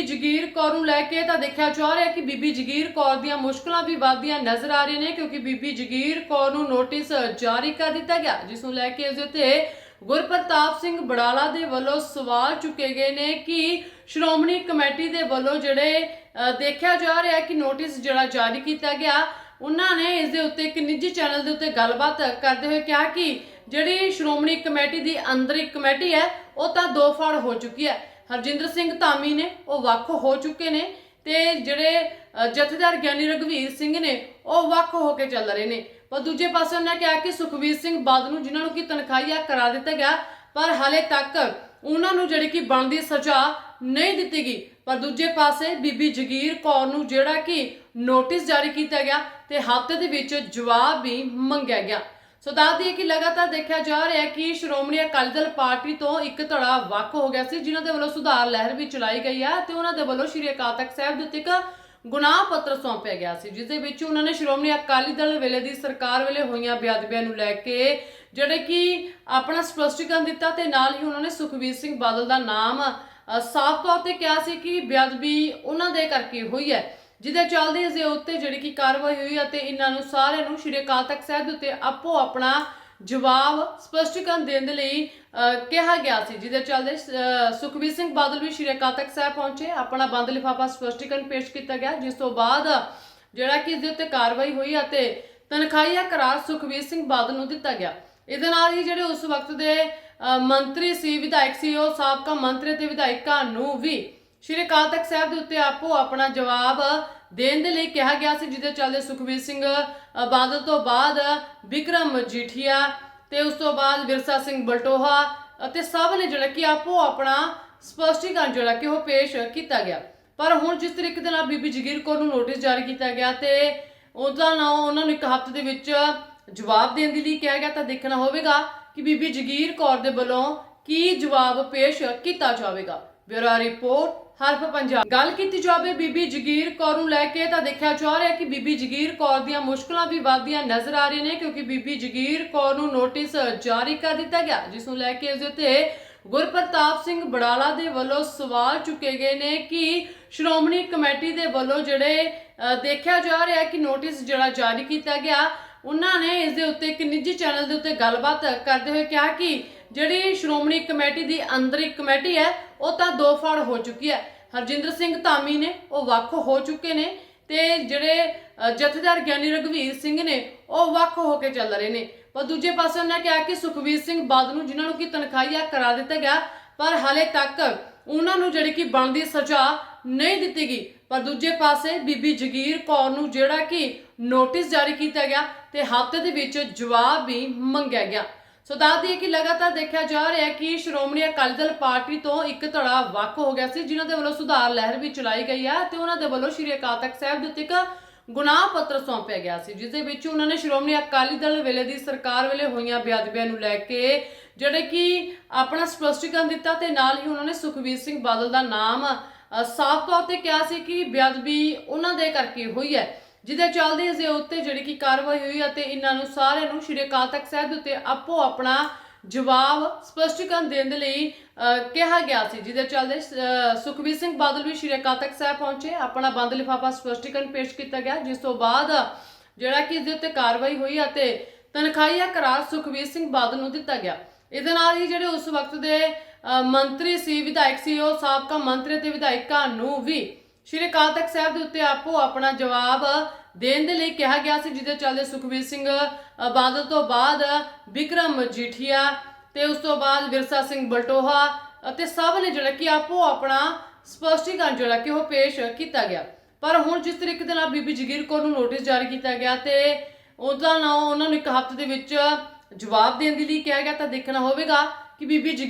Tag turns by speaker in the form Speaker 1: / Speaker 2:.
Speaker 1: ਜਗੀਰ ਕੌਰ ਨੂੰ ਲੈ ਕੇ ਤਾਂ ਦੇਖਿਆ ਜਾ ਰਿਹਾ ਕਿ ਬੀਬੀ ਜਗੀਰ ਕੌਰ ਦੀਆਂ ਮੁਸ਼ਕਲਾਂ ਵੀ ਵੱਧਦੀਆਂ ਨਜ਼ਰ ਆ ਰਹੀਆਂ ਨੇ, ਕਿਉਂਕਿ ਬੀਬੀ ਜਗੀਰ ਕੌਰ ਨੂੰ ਨੋਟਿਸ ਜਾਰੀ ਕਰ ਦਿੱਤਾ ਗਿਆ, ਜਿਸ ਨੂੰ ਲੈ ਕੇ ਇਸ ਦੇ ਗੁਰਪ੍ਰਤਾਪ ਸਿੰਘ ਬੜਾਲਾ ਦੇ ਵੱਲੋਂ ਸਵਾਲ ਚੁੱਕੇ ਗਏ ਨੇ ਕਿ ਸ਼੍ਰੋਮਣੀ ਕਮੇਟੀ ਦੇ ਵੱਲੋਂ ਜਿਹੜੇ ਦੇਖਿਆ ਜਾ ਰਿਹਾ ਕਿ ਨੋਟਿਸ ਜਿਹੜਾ ਜਾਰੀ ਕੀਤਾ ਗਿਆ, ਉਹਨਾਂ ਨੇ ਇਸ ਦੇ ਉੱਤੇ ਇੱਕ ਨਿੱਜੀ ਚੈਨਲ ਦੇ ਉੱਤੇ ਗੱਲਬਾਤ ਕਰਦੇ ਹੋਏ ਕਿਹਾ ਕਿ ਜਿਹੜੀ ਸ਼੍ਰੋਮਣੀ ਕਮੇਟੀ ਦੀ ਅੰਦਰੀ ਕਮੇਟੀ ਹੈ, ਉਹ ਤਾਂ ਦੋ ਫੜ ਹੋ ਚੁੱਕੀ ਹੈ। ਹਰਜਿੰਦਰ ਸਿੰਘ ਧਾਮੀ ਨੇ, ਉਹ ਵੱਖ ਹੋ ਚੁੱਕੇ ਨੇ ਤੇ ਜਿਹੜੇ ਜਥੇਦਾਰ ਗਿਆਨੀ ਰਗਵੀਰ ਸਿੰਘ ਨੇ, ਉਹ ਵੱਖ ਹੋ ਕੇ ਚੱਲ ਰਹੇ ਨੇ। ਪਰ ਦੂਜੇ ਪਾਸੇ ਉਹਨਾਂ ਕਿਹਾ ਕਿ ਸੁਖਵੀਰ ਸਿੰਘ ਬਾਦਲ ਨੂੰ ਜਿਨ੍ਹਾਂ ਨੂੰ ਕਿ ਤਨਖਾਹੀਆ ਕਰਾ ਦਿੱਤਾ ਗਿਆ, ਪਰ ਹਾਲੇ ਤੱਕ ਉਹਨਾਂ ਨੂੰ ਜਿਹੜੀ ਕਿ ਬਣਦੀ ਸਜ਼ਾ ਨਹੀਂ ਦਿੱਤੀ ਗਈ। ਪਰ ਦੂਜੇ ਪਾਸੇ ਬੀਬੀ ਜਗੀਰ ਕੌਰ ਨੂੰ ਜਿਹੜਾ ਕਿ ਨੋਟਿਸ ਜਾਰੀ ਕੀਤਾ ਗਿਆ ਤੇ ਹਫ਼ਤੇ ਦੇ ਵਿੱਚ ਜਵਾਬ ਵੀ ਮੰਗਿਆ ਗਿਆ। ਸੋ ਦੱਸ ਦਈਏ ਕਿ ਲਗਾਤਾਰ ਦੇਖਿਆ ਜਾ ਰਿਹਾ ਹੈ ਕਿ ਸ਼੍ਰੋਮਣੀ ਅਕਾਲੀ ਦਲ ਪਾਰਟੀ ਤੋਂ ਇੱਕ ਧੜਾ ਵੱਖ ਹੋ ਗਿਆ ਸੀ, ਜਿਨ੍ਹਾਂ ਦੇ ਵੱਲੋਂ ਸੁਧਾਰ ਲਹਿਰ ਵੀ ਚਲਾਈ ਗਈ ਹੈ ਤੇ ਉਹਨਾਂ ਦੇ ਵੱਲੋਂ ਸ਼੍ਰੀ ਅਕਾਲ ਤਖਤ ਸਾਹਿਬ ਦੇ ਉੱਤੇ ਇੱਕ ਗੁਨਾਹ ਪੱਤਰ ਸੌਂਪਿਆ ਗਿਆ ਸੀ, ਜਿਸ ਦੇ ਵਿੱਚ ਉਹਨਾਂ ਨੇ ਸ਼੍ਰੋਮਣੀ ਅਕਾਲੀ ਦਲ ਵੇਲੇ ਦੀ ਸਰਕਾਰ ਵੇਲੇ ਹੋਈਆਂ ਬੇਅਦਬੀਆਂ ਨੂੰ ਲੈ ਕੇ ਜਿਹੜੇ ਕਿ ਆਪਣਾ ਸਪਸ਼ਟੀਕਰਨ ਦਿੱਤਾ ਤੇ ਨਾਲ ਹੀ ਉਹਨਾਂ ਨੇ ਸੁਖਵੀਰ ਸਿੰਘ ਬਾਦਲ ਦਾ ਨਾਮ ਸਾਫ਼ ਤੌਰ ਤੇ ਕਿਹਾ ਸੀ ਕਿ ਬੇਅਦਬੀ ਉਹਨਾਂ ਦੇ ਕਰਕੇ ਹੋਈ ਹੈ। ਜਿਹਦੇ ਚੱਲਦੇ ਇਸ ਦੇ ਉੱਤੇ ਜਿਹੜੀ ਕਿ ਕਾਰਵਾਈ ਹੋਈ ਅਤੇ ਇਹਨਾਂ ਨੂੰ ਸਾਰਿਆਂ ਨੂੰ ਸ਼੍ਰੀ ਅਕਾਲ ਤਖਤ ਸਾਹਿਬ ਦੇ ਉੱਤੇ ਆਪੋ ਆਪਣਾ ਜਵਾਬ ਸਪਸ਼ਟੀਕਰਨ ਦੇਣ ਦੇ ਲਈ ਕਿਹਾ ਗਿਆ ਸੀ। ਜਿਹਦੇ ਚੱਲਦੇ ਸੁਖਬੀਰ ਸਿੰਘ ਬਾਦਲ ਵੀ ਸ਼੍ਰੀ ਅਕਾਲ ਤਖਤ ਸਾਹਿਬ ਪਹੁੰਚੇ। ਆਪਣਾ ਬੰਦ ਲਿਫਾਫਾ ਸਪਸ਼ਟੀਕਰਨ ਪੇਸ਼ ਕੀਤਾ ਗਿਆ, ਜਿਸ ਤੋਂ ਬਾਅਦ ਜਿਹੜਾ ਕਿ ਇਸ ਦੇ ਉੱਤੇ ਕਾਰਵਾਈ ਹੋਈ ਅਤੇ ਤਨਖਾਹੀਆ ਕਰਾਰ ਸੁਖਬੀਰ ਸਿੰਘ ਬਾਦਲ ਨੂੰ ਦਿੱਤਾ ਗਿਆ। ਇਹਦੇ ਨਾਲ ਹੀ ਜਿਹੜੇ ਉਸ ਵਕਤ ਦੇ ਮੰਤਰੀ ਸੀ, ਵਿਧਾਇਕ ਸੀ, ਉਹ ਸਾਬਕਾ ਮੰਤਰੀ ਤੇ ਵਿਧਾਇਕਾਂ ਨੂੰ ਵੀ ਸ਼੍ਰੀ ਅਕਾਲ ਤਖਤ ਸਾਹਿਬ ਦੇ ਉੱਤੇ ਆਪੋ ਆਪਣਾ ਜਵਾਬ ਦੇਣ ਦੇ ਲਈ ਕਿਹਾ ਗਿਆ ਸੀ, ਜਿਹਦੇ ਚੱਲਦੇ ਸੁਖਬੀਰ ਸਿੰਘ ਬਾਦਲ ਤੋਂ ਬਾਅਦ ਵਿਕਰਮ ਮਜੀਠੀਆ ਤੇ ਉਸ ਤੋਂ ਬਾਅਦ ਵਿਰਸਾ ਸਿੰਘ ਬਲਟੋਹਾ ਅਤੇ ਸਭ ਨੇ ਜਿਹੜਾ ਕਿ ਆਪੋ ਆਪਣਾ ਸਪਸ਼ਟੀਕਰਨ ਜਿਹੜਾ ਕਿ ਉਹ ਪੇਸ਼ ਕੀਤਾ ਗਿਆ। ਪਰ ਹੁਣ ਜਿਸ ਤਰੀਕੇ ਦੇ ਨਾਲ ਬੀਬੀ ਜਗੀਰ ਕੌਰ ਨੂੰ ਨੋਟਿਸ ਜਾਰੀ ਕੀਤਾ ਗਿਆ ਤੇ ਉਹਦਾ ਨਾ ਉਹਨਾਂ ਨੂੰ ਇੱਕ ਹਫ਼ਤੇ ਦੇ ਵਿੱਚ ਜਵਾਬ ਦੇਣ ਦੇ ਲਈ ਕਿਹਾ ਗਿਆ, ਤਾਂ ਦੇਖਣਾ ਹੋਵੇਗਾ ਕਿ ਬੀਬੀ ਜਗੀਰ ਕੌਰ ਦੇ ਵੱਲੋਂ ਕੀ ਜਵਾਬ ਪੇਸ਼ ਕੀਤਾ ਜਾਵੇਗਾ? ਬਿਊਰੋ ਰਿਪੋਰਟ, ਹਰਫ ਪੰਜਾਬ ਗੱਲ ਕੀਤੀ ਜਾਵੇ ਬੀਬੀ ਜਗੀਰ ਕੌਰ ਨੂੰ ਲੈ ਕੇ, ਤਾਂ ਦੇਖਿਆ ਜਾ ਰਿਹਾ ਕਿ ਬੀਬੀ ਜਗੀਰ ਕੌਰ ਦੀਆਂ ਮੁਸ਼ਕਲਾਂ ਵੀ ਵੱਧਦੀਆਂ ਨਜ਼ਰ ਆ ਰਹੀਆਂ ਨੇ, ਕਿਉਂਕਿ ਬੀਬੀ ਜਗੀਰ ਕੌਰ ਨੂੰ ਨੋਟਿਸ ਜਾਰੀ ਕਰ ਦਿੱਤਾ ਗਿਆ, ਜਿਸ ਨੂੰ ਲੈ ਕੇ ਇਸ ਉੱਤੇ ਗੁਰਪ੍ਰਤਾਪ ਸਿੰਘ ਬੜਾਲਾ ਦੇ ਵੱਲੋਂ ਸਵਾਲ ਚੁੱਕੇ ਗਏ ਨੇ ਕਿ ਸ਼੍ਰੋਮਣੀ ਕਮੇਟੀ ਦੇ ਵੱਲੋਂ ਜਿਹੜੇ ਦੇਖਿਆ ਜਾ ਰਿਹਾ ਕਿ ਨੋਟਿਸ ਜਿਹੜਾ ਜਾਰੀ ਕੀਤਾ ਗਿਆ, ਉਹਨਾਂ ਨੇ ਇਸ ਦੇ ਉੱਤੇ ਇੱਕ ਨਿੱਜੀ ਚੈਨਲ ਦੇ ਉੱਤੇ ਗੱਲਬਾਤ ਕਰਦੇ ਹੋਏ ਕਿਹਾ ਕਿ ਜਿਹੜੀ ਸ਼੍ਰੋਮਣੀ ਕਮੇਟੀ ਦੀ ਅੰਦਰ ਇੱਕ ਕਮੇਟੀ ਹੈ, ਉਹ ਤਾਂ ਦੋ ਫਾੜ ਹੋ ਚੁੱਕੀ ਹੈ। ਹਰਜਿੰਦਰ ਸਿੰਘ ਧਾਮੀ ਨੇ, ਉਹ ਵੱਖ ਹੋ ਚੁੱਕੇ ਨੇ ਤੇ ਜਿਹੜੇ ਜਥੇਦਾਰ ਗਿਆਨੀ ਰਗਵੀਰ ਸਿੰਘ ਨੇ, ਉਹ ਵੱਖ ਹੋ ਕੇ ਚੱਲ ਰਹੇ ਨੇ। ਪਰ ਦੂਜੇ ਪਾਸੇ ਉਹਨਾਂ ਕਿਹਾ ਕਿ ਸੁਖਵੀਰ ਸਿੰਘ ਬਾਦਲ ਨੂੰ ਜਿਨ੍ਹਾਂ ਨੂੰ ਕਿ ਤਨਖਾਹੀਆ ਕਰਾ ਦਿੱਤਾ ਗਿਆ, ਪਰ ਹਾਲੇ ਤੱਕ ਉਹਨਾਂ ਨੂੰ ਜਿਹੜੀ ਕਿ ਬਣਦੀ ਸਜ਼ਾ ਨਹੀਂ ਦਿੱਤੀ ਗਈ। ਪਰ ਦੂਜੇ ਪਾਸੇ ਬੀਬੀ ਜਗੀਰ ਕੌਰ ਨੂੰ ਜਿਹੜਾ ਕਿ ਨੋਟਿਸ ਜਾਰੀ ਕੀਤਾ ਗਿਆ ਤੇ ਹਫ਼ਤੇ ਦੇ ਵਿੱਚ ਜਵਾਬ ਵੀ ਮੰਗਿਆ ਗਿਆ। ਸੋ ਦੱਸ ਦਈਏ ਕਿ ਲਗਾਤਾਰ ਦੇਖਿਆ ਜਾ ਰਿਹਾ ਹੈ ਕਿ ਸ਼੍ਰੋਮਣੀ ਅਕਾਲੀ ਦਲ ਪਾਰਟੀ ਤੋਂ ਇੱਕ ਧੜਾ ਵੱਖ ਹੋ ਗਿਆ ਸੀ, ਜਿਨ੍ਹਾਂ ਦੇ ਵੱਲੋਂ ਸੁਧਾਰ ਲਹਿਰ ਵੀ ਚਲਾਈ ਗਈ ਹੈ ਤੇ ਉਹਨਾਂ ਦੇ ਵੱਲੋਂ ਸ਼੍ਰੀ ਅਕਾਲ ਤਖਤ ਸਾਹਿਬ ਦੇ ਉੱਤੇ ਇੱਕ ਗੁਨਾਹ ਪੱਤਰ ਸੌਂਪਿਆ ਗਿਆ ਸੀ, ਜਿਸ ਦੇ ਵਿੱਚ ਉਹਨਾਂ ਨੇ ਸ਼੍ਰੋਮਣੀ ਅਕਾਲੀ ਦਲ ਵੇਲੇ ਦੀ ਸਰਕਾਰ ਵੇਲੇ ਹੋਈਆਂ ਬੇਅਦਬੀਆਂ ਨੂੰ ਲੈ ਕੇ ਜਿਹੜੇ ਕਿ ਆਪਣਾ ਸਪਸ਼ਟੀਕਰਨ ਦਿੱਤਾ ਤੇ ਨਾਲ ਹੀ ਉਹਨਾਂ ਨੇ ਸੁਖਵੀਰ ਸਿੰਘ ਬਾਦਲ ਦਾ ਨਾਮ ਸਾਫ਼ ਤੌਰ ਤੇ ਕਿਹਾ ਸੀ ਕਿ ਬੇਅਦਬੀ ਉਹਨਾਂ ਦੇ ਕਰਕੇ ਹੋਈ ਹੈ। ਜਿਹਦੇ ਚੱਲਦੇ ਇਸ ਦੇ ਉੱਤੇ ਜਿਹੜੀ ਕਿ ਕਾਰਵਾਈ ਹੋਈ ਅਤੇ ਇਹਨਾਂ ਨੂੰ ਸਾਰਿਆਂ ਨੂੰ ਸ਼੍ਰੀ ਅਕਾਲ ਤਖਤ ਸਾਹਿਬ ਦੇ ਉੱਤੇ ਆਪੋ ਆਪਣਾ ਜਵਾਬ ਸਪਸ਼ਟੀਕਰਨ ਦੇਣ ਦੇ ਲਈ ਕਿਹਾ ਗਿਆ ਸੀ। ਜਿਹਦੇ ਚੱਲਦੇ ਅ, ਸੁਖਬੀਰ ਸਿੰਘ ਬਾਦਲ ਵੀ ਸ਼੍ਰੀ ਅਕਾਲ ਤਖਤ ਸਾਹਿਬ ਪਹੁੰਚੇ। ਆਪਣਾ ਬੰਦ ਲਿਫਾਫਾ ਸਪਸ਼ਟੀਕਰਨ ਪੇਸ਼ ਕੀਤਾ ਗਿਆ ਜਿਸ ਤੋਂ ਬਾਅਦ ਜਿਹੜਾ ਕਿ ਇਸ ਦੇ ਉੱਤੇ ਕਾਰਵਾਈ ਹੋਈ ਅਤੇ ਤਨਖਾਹੀਆ ਕਰਾਰ ਸੁਖਬੀਰ ਸਿੰਘ ਬਾਦਲ ਨੂੰ ਦਿੱਤਾ ਗਿਆ। ਇਹਦੇ ਨਾਲ ਹੀ ਜਿਹੜੇ ਉਸ ਵਕਤ ਦੇ ਮੰਤਰੀ ਸੀ ਵਿਧਾਇਕ ਸੀ ਉਹ ਸਾਬਕਾ ਮੰਤਰੀ ਤੇ ਵਿਧਾਇਕਾਂ ਨੂੰ ਵੀ ਸ਼੍ਰੀ ਅਕਾਲ ਤਖਤ ਸਾਹਿਬ ਦੇ ਉੱਤੇ ਆਪੋ ਆਪਣਾ ਜਵਾਬ ਦੇਣ ਦੇ ਲਈ ਕਿਹਾ ਗਿਆ ਸੀ, ਜਿਹਦੇ ਚੱਲਦੇ ਸੁਖਬੀਰ ਸਿੰਘ ਬਾਦਲ ਤੋਂ ਬਾਅਦ ਵਿਕਰਮ ਮਜੀਠੀਆ ਤੇ ਉਸ ਤੋਂ ਬਾਅਦ ਵਿਰਸਾ ਸਿੰਘ ਬਲਟੋਹਾ ਅਤੇ ਸਭ ਨੇ ਜਿਹੜਾ ਕਿ ਆਪੋ ਆਪਣਾ ਸਪਸ਼ਟੀਕਰਨ ਜਿਹੜਾ ਕਿ ਉਹ ਪੇਸ਼ ਕੀਤਾ ਗਿਆ। ਪਰ ਹੁਣ ਜਿਸ ਤਰੀਕੇ ਦੇ ਨਾਲ ਬੀਬੀ ਜਗੀਰ ਕੌਰ ਨੂੰ ਨੋਟਿਸ ਜਾਰੀ ਕੀਤਾ ਗਿਆ ਤੇ ਉਹਦਾ ਨਾ ਉਹਨਾਂ ਨੂੰ ਇੱਕ ਹਫ਼ਤੇ ਦੇ ਵਿੱਚ ਜਵਾਬ ਦੇਣ ਦੇ ਲਈ ਕਿਹਾ ਗਿਆ, ਤਾਂ ਦੇਖਣਾ ਹੋਵੇਗਾ ਕਿ ਬੀਬੀ ਜਗੀਰ